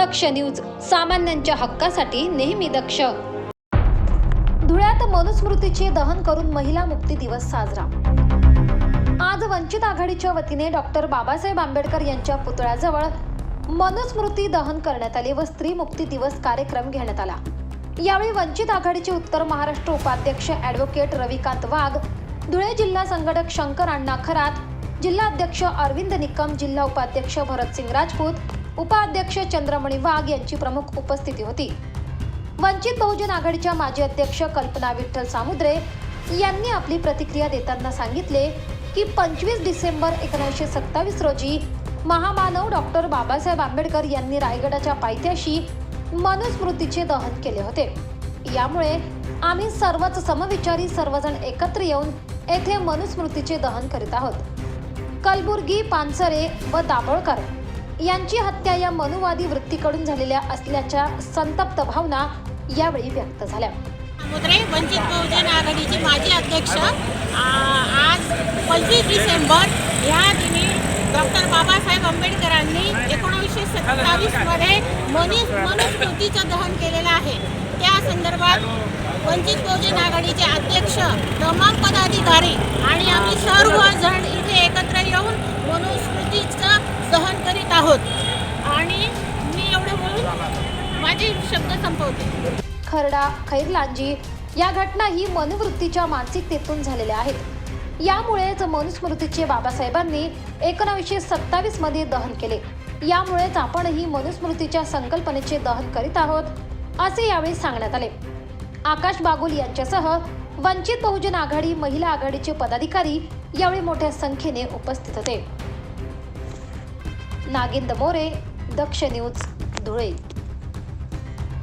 दक्ष news सामान्यांच्या हक्कासाठी नेहमी दक्ष. धुळ्यात मनुस्मृतीचे दहन करून महिला मुक्ती दिवस साजरा. आज वंचित आघाडीच्या वतीने डॉक्टर बाबासाहेब आंबेडकर यांच्या पुतळ्याजवळ मनुस्मृती दहन करण्यात आले व स्त्री मुक्ती दिवस कार्यक्रम घेण्यात आला. यावेळी वंचित आघाडीचे उत्तर महाराष्ट्र उपाध्यक्ष ॲडव्होकेट रविकांत वाघ धुळे जिल्हा संघटक शंकर अण्णा खरात जिल्हा अध्यक्ष अरविंद निकम जिल्हा उपाध्यक्ष भरतसिंग राजपूत उपाध्यक्ष चंद्रमणी वाघ यांची प्रमुख उपस्थिती होती. वंचित बहुजन आघाडीच्या माजी अध्यक्ष कल्पना विठ्ठल सामुद्रे यांनी आपली प्रतिक्रिया देताना सांगितले की पंचवीस डिसेंबर एकोणीसशे सत्तावीस रोजी महामानव डॉक्टर बाबासाहेब आंबेडकर यांनी रायगडाच्या पायथ्याशी मनुस्मृतीचे दहन केले होते. यामुळे आम्ही सर्वच समविचारी सर्वजण एकत्र येऊन येथे मनुस्मृतीचे दहन करीत आहोत. कलबुर्गी पानसरे व दाभोळकर यांची हत्या या मनुवादी वृत्तीकडून झालेल्या असल्याच्या संतप्त भावना यावेळी व्यक्त झाल्या. वंचित बहुजन आघाडीचे माजी अध्यक्ष आज पंचवीस डिसेंबर या दिनी डॉक्टर बाबासाहेब आंबेडकरांनी एकोणीसशे सत्तावीसमध्ये मनी मनुस्मृतीचं दहन केलेलं आहे. त्या संदर्भात वंचित बहुजन आघाडीचे अध्यक्ष तमाम पदाधिकारी आणि आम्ही सर्वजण इथे एकत्र येऊन मनुस्मृतीचं दहन करीत आहोत आणि मी एवढं बोलून माझे शब्द संपवते. खरडा खैरलांजी या घटना ही मनवृत्तीच्या मानसिकतेतून झालेल्या आहेत. यामुळेच मनुस्मृतीचे बाबासाहेबांनी एकोणावीसशे सत्तावीसमध्ये दहन केले. यामुळेच आपणही मनुस्मृतीच्या संकल्पनेचे दहन करीत आहोत असे यावेळी सांगण्यात आले. आकाश बागुल यांच्यासह वंचित बहुजन आघाडी महिला आघाडीचे पदाधिकारी यावेळी मोठ्या संख्येने उपस्थित होते. नागिंद मोरे दक्ष न्यूज धुळे.